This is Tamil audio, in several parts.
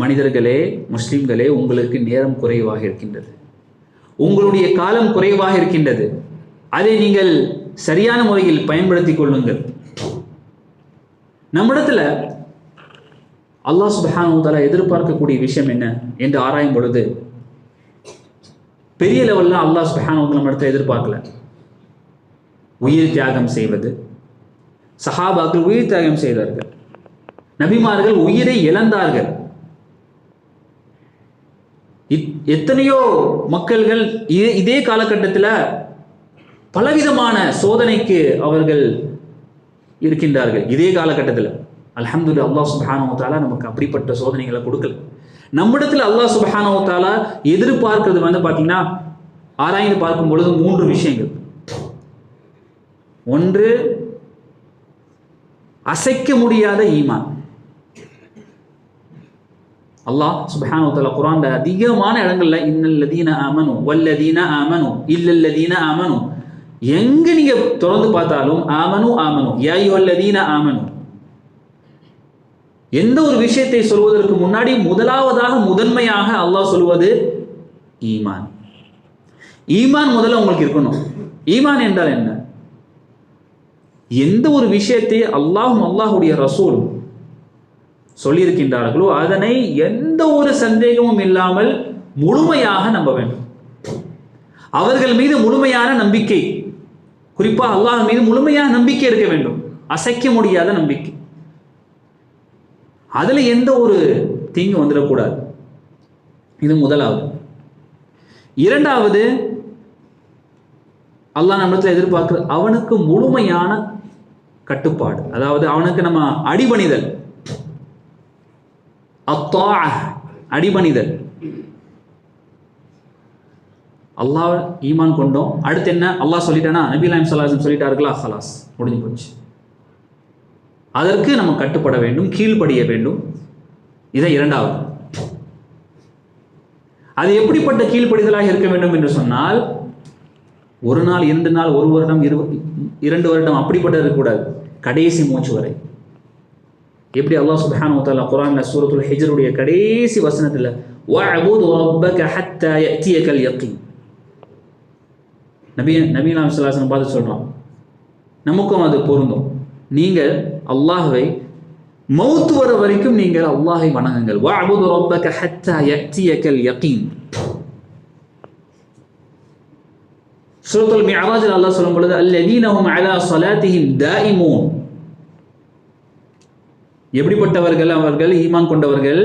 மனிதர்களே முஸ்லிம்களே உங்களுக்கு நேரம் குறைவாக இருக்கின்றது. உங்களுடைய காலம் குறைவாக இருக்கின்றது. அதை நீங்கள் சரியான முறையில் பயன்படுத்திக் கொள்ளுங்கள். நம்மிடத்துல அல்லாஹ் சுப்ஹானஹு எதிர்பார்க்கக்கூடிய விஷயம் என்ன என்று ஆராயும் பொழுது பெரிய லெவலில் அல்லாஹ் சுப்ஹானஹு நம்மிடத்தில் எதிர்பார்க்கல. உயிர் தியாகம் செய்வது சஹாபாக்கள் உயிர் தியாகம் செய்தார்கள். நபிமார்கள் உயிரை இழந்தார்கள். எத்தனையோ மக்கள்கள் இதே இதே காலகட்டத்தில் பலவிதமான சோதனைக்கு அவர்கள் இருக்கின்றார்கள். இதே காலகட்டத்தில். அல்ஹம்துலில்லாஹ் அல்லாஹ் சுபஹானவத்தாலா நமக்கு அப்படிப்பட்ட சோதனைகளை கொடுக்கல. நம்மிடத்தில் அல்லாஹ் சுபஹானவத்தாலா வ எதிர்பார்க்கிறது வந்து பார்த்தீங்கன்னா ஆராய்ந்து பார்க்கும் பொழுது மூன்று விஷயங்கள். ஒன்று அசைக்க முடியாத ஈமான். அல்லாஹ் சுபஹானுத்தல குரான்ல அதிகமான இடங்கள்ல இன்னல் லதீன ஆமனு வல்லதீன ஆமனு இல்லல்லதீன ஆமனு. எங்க நீங்க தொடர்ந்து பார்த்தாலும் ஆமனு ஆமனு. யா ஆமனு. எந்த ஒரு விஷயத்தை சொல்வதற்கு முன்னாடி முதலாவதாக முதன்மையாக அல்லாஹ் சொல்வது ஈமான். ஈமான் முதல்ல உங்களுக்கு இருக்கணும். ஈமான் என்றால் என்ன? எந்த ஒரு விஷயத்தை அல்லாஹும் அல்லாஹுடைய ரசூலும் சொல்லியிருக்கின்றார்களோ அதனை எந்த ஒரு சந்தேகமும் இல்லாமல் முழுமையாக நம்ப வேண்டும். அவர்கள் மீது முழுமையான நம்பிக்கை குறிப்பாக அல்லாஹ் மீது முழுமையான நம்பிக்கை இருக்க வேண்டும். அசைக்க முடியாத நம்பிக்கை. அதுல எந்த ஒரு தீங்கு வந்துடக்கூடாது. இது முதலாவது. இரண்டாவது அல்லாஹ் நம்மளத்தில் எதிர்பார்க்கிற அவனுக்கு முழுமையான கட்டுப்பாடு. அதாவது அவனுக்கு நம்ம அடிபணிதல். அத்தா அடிபணிதல். அல்லாஹ் ஈமான் கொண்டோம். அடுத்து என்ன? அல்லாஹ் சொல்லிட்டானா? நபிலாம் சல்லாஹம் சொல்லிட்டார்களா? ஹலாஸ் முடிஞ்சு போச்சு. அதற்கு நம்ம கட்டுப்பட வேண்டும் கீழ்ப்படிய வேண்டும். இதை இரண்டாவது. அது எப்படிப்பட்ட கீழ்ப்படிதலாக இருக்க வேண்டும் என்று சொன்னால் ஒரு நாள் இரண்டு நாள் ஒரு வருடம் இரு இரண்டு வருடம் அப்படிப்பட்ட இருக்கக்கூடாது. கடைசி மூச்சு வரை. எப்படி அல்லாஹ் சுப்ஹானஹு வ தஆலா குர்ஆன்ல சூரத்துல் ஹிஜ்ருடைய கடைசி வசனத்துல வஅபுது ரப்பக ஹத்தா யஅதியகல் யகீன் நபி நபீலாம் ஸல்லல்லாஹு பார்த்து சொல்றான் நமக்கும் அது பொருந்தும் நீங்கள் அல்லாஹ்வை மௌத் வர வரைக்கும் நீங்கள் அல்லாஹை வணங்குங்கள் வஅபுது ரப்பக ஹத்தா யஅதியகல் யகீன் சூரத்துல் மிஅராஜில் அல்லாஹ் சொல்லும் பொழுது அல்லதீன ஹும் அலா ஸலாத்திஹிம் தாயிமூன் எப்படிப்பட்டவர்கள் அவர்கள் ஈமான் கொண்டவர்கள்?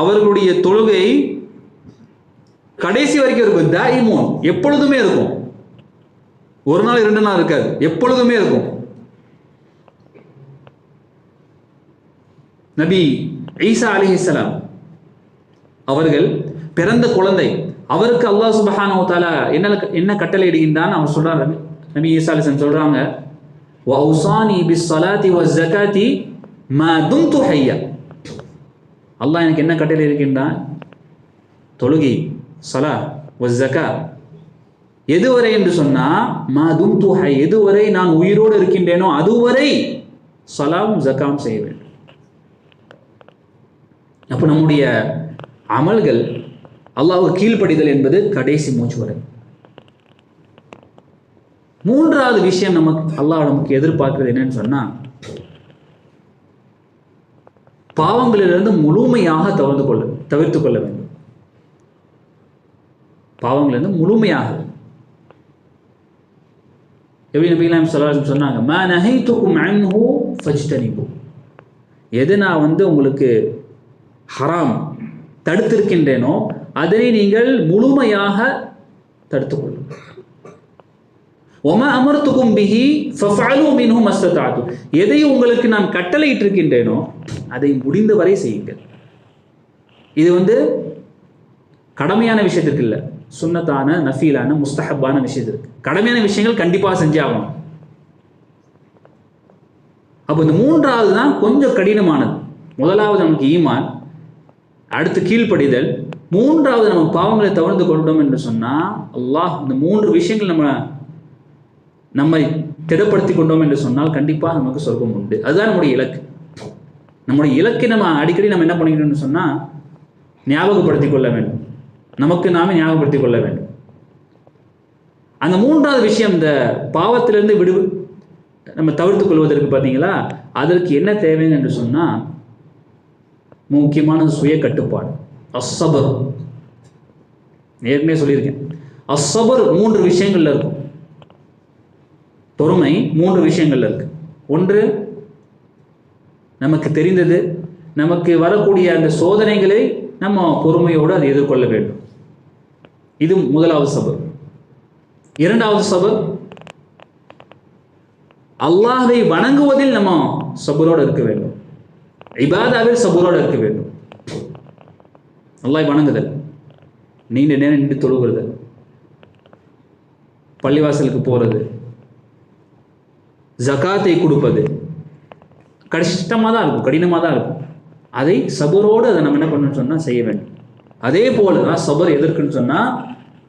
அவர்களுடைய தொழுகை கடைசி வரைக்கும் இருக்கும். தாயிமூன் எப்பொழுதுமே இருக்கும். ஒரு நாள் இரண்டு நாள் இருக்காது. எப்பொழுதுமே இருக்கும். நபி ஈசா அலிஹிஸ்ஸலாம் அவர்கள் பிறந்த குழந்தை. அவருக்கு அல்லாஹ் சுபஹானோ தாலா என்ன என்ன கட்டளை இடுகின்றான் அவர் சொல்றாங்க நபி ஈசா அலிசன் சொல்றாங்க வ துஹையா அல்லாஹ் எனக்கு என்ன கட்டளை இருக்கின்றான்? தொழுகி சலா வஸ் எதுவரை என்று சொன்னா மா தும்து ஹை எதுவரை நான் உயிரோடு இருக்கின்றேனோ அதுவரை சலாம் ஜக்காவும் செய்ய வேண்டும். அப்போ நம்முடைய அமல்கள் அல்லாவுக்கு கீழ்ப்படிதல் என்பது கடைசி மூச்சு வரை. மூன்றாவது விஷயம் நமக்கு அல்லாஹ் நமக்கு எதிர்பார்க்கிறது என்னன்னு சொன்னா பாவங்களிலிருந்து முழுமையாக தவிர்த்து கொள்ள தவிர்த்து கொள்ள வேண்டும். பாவங்களிலிருந்து முழுமையாக. எப்படி நபிகளாம் சொல்லலாம் சொன்னாங்க? மா நஹைத்துக்கும் அன்ஹு ஃபஜ்தனிபு. எது நான் வந்து உங்களுக்கு ஹராம் தடுத்திருக்கின்றேனோ அதனை நீங்கள் முழுமையாக தடுத்துக்கொள்ளும் ஒம அமர்த்துக்கும் பிஹி ஃபஃபஅலு மின்ஹு மஸ்ததாது எதை உங்களுக்கு நான் கட்டளையிட்டிருக்கின்றேனோ அதை முடிந்தவரை செய்யுங்கள். இது வந்து கடமையான விஷயத்திற்கு இல்லை. சுன்னத்தான நஃபீலான முஸ்தஹப்பான விஷயத்திற்கு. கடமையான விஷயங்கள் கண்டிப்பாக செஞ்சாகணும் அப்போ இந்த மூன்றாவது தான் கொஞ்சம் கடினமானது. முதலாவது நமக்கு ஈமான் அடுத்து கீழ்ப்படிதல். மூன்றாவது நம்ம பாவங்களை தவிர்த்து கொண்டோம் என்று சொன்னால் அல்லாஹ் இந்த மூன்று விஷயங்கள் நம்ம நம்மை திடப்படுத்தி கொண்டோம் என்று சொன்னால் கண்டிப்பாக நமக்கு சொர்க்கம் உண்டு. அதுதான் நம்முடைய இலக்கு. நம்முடைய இலக்கை நம்ம அடிக்கடி நம்ம என்ன பண்ணிக்கணும்னு சொன்னால் ஞாபகப்படுத்திக் கொள்ள வேண்டும். நமக்கு நாமே ஞாபகப்படுத்திக் கொள்ள வேண்டும். அந்த மூன்றாவது விஷயம் இந்த பாவத்திலிருந்து விடு நம்ம தவிர்த்துக் கொள்வதற்கு பார்த்தீங்களா அதற்கு என்ன தேவைன்னு என்று சொன்னால் முக்கியமான சுய கட்டுப்பாடு. அசபர் ஏற்கனவே சொல்லியிருக்கேன். அசபர் மூன்று விஷயங்கள்ல இருக்கும். பொறுமை மூன்று விஷயங்கள்ல இருக்கு. ஒன்று நமக்கு தெரிந்தது நமக்கு வரக்கூடிய அந்த சோதனைகளை நம்ம பொறுமையோடு அதை எதிர்கொள்ள வேண்டும். இது முதலாவது சபர். இரண்டாவது சபர் அல்லாஹை வணங்குவதில் நம்ம சபரோடு இருக்க வேண்டும். இபாதாவில் சபரோடு இருக்க வேண்டும். அல்லாஹ் வணங்குதல் நீண்ட நேரம் நின்று தொழுகிறது பள்ளிவாசலுக்கு போகிறது ஜகாத்தை கொடுப்பது. கஷ்டமாக தான் இருக்கும் கடினமாக தான் இருக்கும். அதை சபரோடு அதை நம்ம என்ன பண்ணணும்னு சொன்னால் செய்ய வேண்டும். அதே போல தான் சபர் எதற்குன்னு சொன்னால்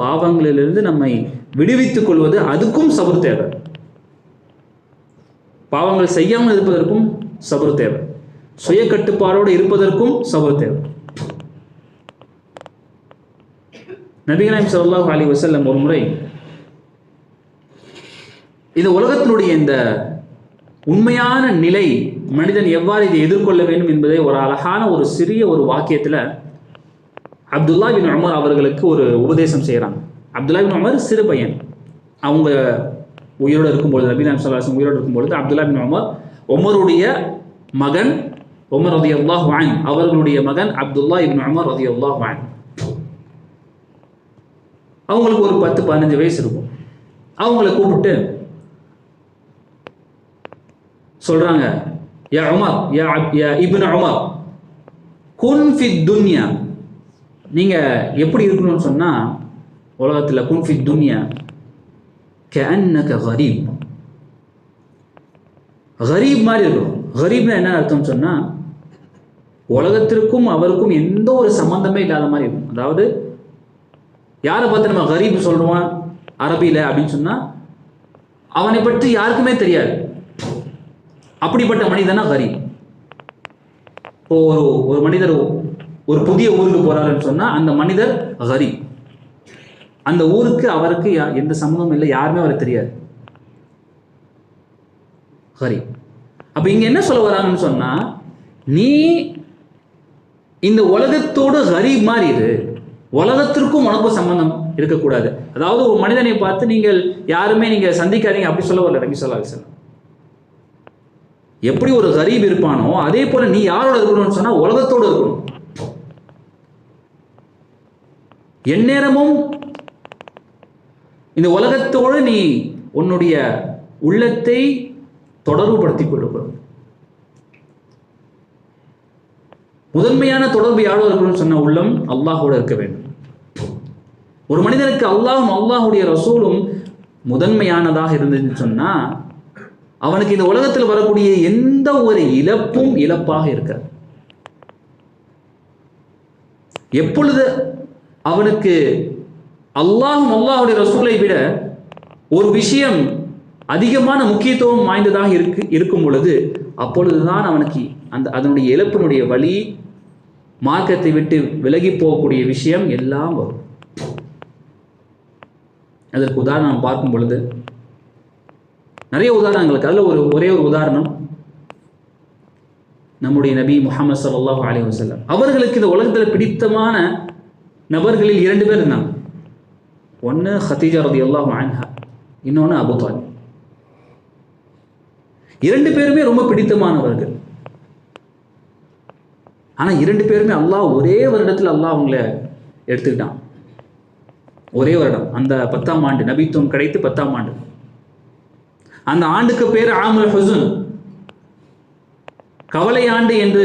பாவங்களிலிருந்து நம்மை விடுவித்துக் கொள்வது அதுக்கும் சபர் தேவை. பாவங்கள் செய்யாமல் இருப்பதற்கும் சபர் தேவை. சுய கட்டுப்பாடோடு இருப்பதற்கும் சபர் தேவை. நபிகளாம் சல்லாஹ் அலி வசல்லம் ஒரு முறை இந்த உலகத்தினுடைய இந்த உண்மையான நிலை மனிதன் எவ்வாறு இதை எதிர்கொள்ள வேண்டும் என்பதை ஒரு அழகான ஒரு சிறிய ஒரு வாக்கியத்தில் அப்துல்லா பின் உமர் அவர்களுக்கு ஒரு உபதேசம் செய்கிறாங்க அப்துல்லா பின் உமர் சிறு பையன். அவங்க உயிரோடு இருக்கும்பொழுது நபீன் சல்லாஹம் உயிரோடு இருக்கும்பொழுது அப்துல்லா பின் உமர் உமருடைய மகன் உமர் ரதி அல்லாஹ் வான் அவர்களுடைய மகன் அப்துல்லா இபின் உமர் ரதி அல்லாஹ் வான் அவங்களுக்கு ஒரு பத்து பதினஞ்சு வயசு இருக்கும். அவங்கள கூப்பிட்டு சொல்றாங்க யா உமர் யா யா இபின் உமர் குன் ஃபி துன்யா. நீங்க எப்படி இருக்கணும்னு சொன்னா உலகத்துல குன் ஃபி துன்யா கஅன்னக கரீப். கரீப் மாதிரி இருக்கணும். கரீப்னா என்ன அர்த்தம்னு சொன்னா உலகத்திற்கும் அவருக்கும் எந்த ஒரு சம்பந்தமே இல்லாத மாதிரி இருக்கும் அதாவது யாரை பார்த்து நம்ம கரீப் சொல்றோம் அரபியில அப்படின்னு சொன்னா அவனை பற்றி யாருக்குமே தெரியாது. அப்படிப்பட்ட மனிதனா கரீப். இப்போ ஒரு ஒரு மனிதர் ஒரு புதிய ஊருக்கு போறாருன்னு சொன்னா அந்த மனிதர் கரீப். அந்த ஊருக்கு அவருக்கு எந்த சம்மந்தமும் இல்லை யாருமே அவருக்கு தெரியாது. கரீப். அப்ப இங்க என்ன சொல்ல வராங்கன்னு சொன்னா நீ இந்த உலகத்தோடு கரீப் மாதிரி இரு. உலகத்திற்கும் உனக்கும் சம்பந்தம் இருக்கக்கூடாது. அதாவது ஒரு மனிதனை பார்த்து நீங்கள் யாருமே நீங்க சந்திக்காதீங்க அப்படி சொல்ல வரல நபி சொல்லா அலிஸ்லாம் எப்படி ஒரு கரீப் இருப்பானோ அதே போல நீ யாரோட இருக்கணும்னு சொன்னா உலகத்தோடு இருக்கணும். எந்நேரமும் இந்த உலகத்தோடு நீ உன்னுடைய உள்ளத்தை தொடர்புபடுத்திக் கொள்ளக்கூடாது முதன்மையான தொடர்பு யாரோட இருக்கணும்னு சொன்ன உள்ளம் அல்லாஹோட இருக்க வேண்டும். ஒரு மனிதனுக்கு அல்லாஹும் அல்லாஹுடைய ரசூலும் முதன்மையானதாக இருந்ததுன்னு சொன்னா அவனுக்கு இந்த உலகத்தில் வரக்கூடிய எந்த ஒரு இழப்பும் இழப்பாக இருக்காது. எப்பொழுது அவனுக்கு அல்லாஹும் அல்லாஹுடைய ரசூலை விட ஒரு விஷயம் அதிகமான முக்கியத்துவம் வாய்ந்ததாக இருக்கு இருக்கும் பொழுது அப்பொழுதுதான் அவனுக்கு அந்த அதனுடைய இழப்பினுடைய வழி மார்க்கத்தை விட்டு விலகி போகக்கூடிய விஷயம் எல்லாம் வரும். அதற்கு உதாரணம் பார்க்கும் பொழுது நிறைய உதாரணங்களுக்கு. அதில் ஒரு ஒரே ஒரு உதாரணம் நம்முடைய நபி முகமது சல்லாஹ் அலி வஸல்லம். அவர்களுக்கு இந்த உலகத்தில் பிடித்தமான நபர்களில் இரண்டு பேர் இருந்தாங்க. ஒன்று ஹதீஜா ரலியல்லாஹு அன்ஹா இன்னொன்று அபு இரண்டு பேருமே ரொம்ப பிடித்தமானவர்கள். ஆனா இரண்டு பேருமே அல்லாஹ் ஒரே வருடத்தில் அல்லாஹ் அவங்கள எடுத்துக்கிட்டான். ஒரே வருடம். அந்த பத்தாம் ஆண்டு நபித்துவம் கிடைத்து பத்தாம் ஆண்டு. அந்த ஆண்டுக்கு பேர் ஆமுல் ஹுசுன். கவலை ஆண்டு என்று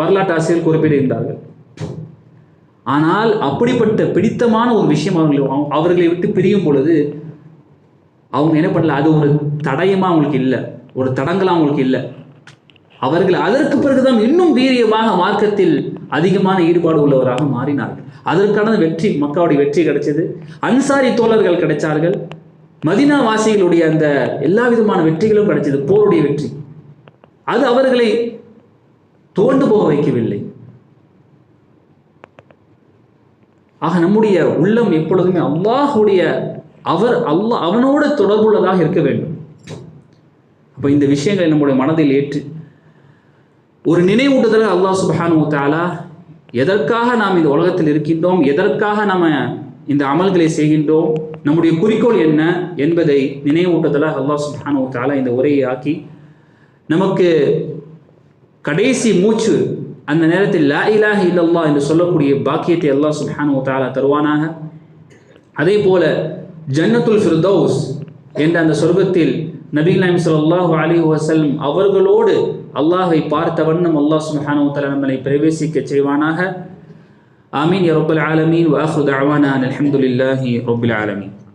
வரலாற்று ஆசிரியர் குறிப்பிட்டிருந்தார்கள். ஆனால் அப்படிப்பட்ட பிடித்தமான ஒரு விஷயம் அவங்களை அவர்களை விட்டு பிரியும் பொழுது அவங்க என்ன பண்ணல அது ஒரு தடயமா அவங்களுக்கு இல்லை ஒரு தடங்களா அவங்களுக்கு இல்லை. அவர்கள் அதற்கு பிறகுதான் இன்னும் வீரியமாக மார்க்கத்தில் அதிகமான ஈடுபாடு உள்ளவராக மாறினார்கள். அதற்கான வெற்றி மக்காவுடைய வெற்றி கிடைச்சது. அன்சாரி தோழர்கள் கிடைச்சார்கள். மதினா வாசிகளுடைய அந்த எல்லா விதமான வெற்றிகளும் கிடைச்சது போருடைய வெற்றி. அது அவர்களை தோண்டு போக வைக்கவில்லை. ஆக நம்முடைய உள்ளம் எப்பொழுதுமே அல்லாஹுடைய அவர் அல்லாஹ் அவனோட தொடர்புள்ளதாக இருக்க வேண்டும். அப்போ இந்த விஷயங்களை நம்முடைய மனதில் ஏற்று ஒரு நினைவூட்டுதல் அல்லாஹ் சுபஹானு தாலா எதற்காக நாம் இந்த உலகத்தில் இருக்கின்றோம் எதற்காக நாம் இந்த அமல்களை செய்கின்றோம் நம்முடைய குறிக்கோள் என்ன என்பதை நினைவூட்டத்தில் அல்லாஹ் சுல்ஹானு தாலா இந்த உரையை ஆக்கி நமக்கு கடைசி மூச்சு அந்த நேரத்தில் லா இலாஹ் இல்லல்லா என்று சொல்லக்கூடிய பாக்கியத்தை அல்லாஹ் சுல்ஹானு தாலா தருவானாக. அதே போல ஜன்னத்துல் ஃபிர்தௌஸ் என்ற அந்த சொர்க்கத்தில் நபி நாயம் சொல்லாஹு அலி வஸல்லம் அவர்களோடு அல்லாஹை பார்த்த வண்ணம் அல்லாஹ் சுல்ஹானு வ நம்மளை பிரவேசிக்க செய்வானாக. آمين يا رب العالمين وآخر دعوانا أن الحمد لله رب العالمين.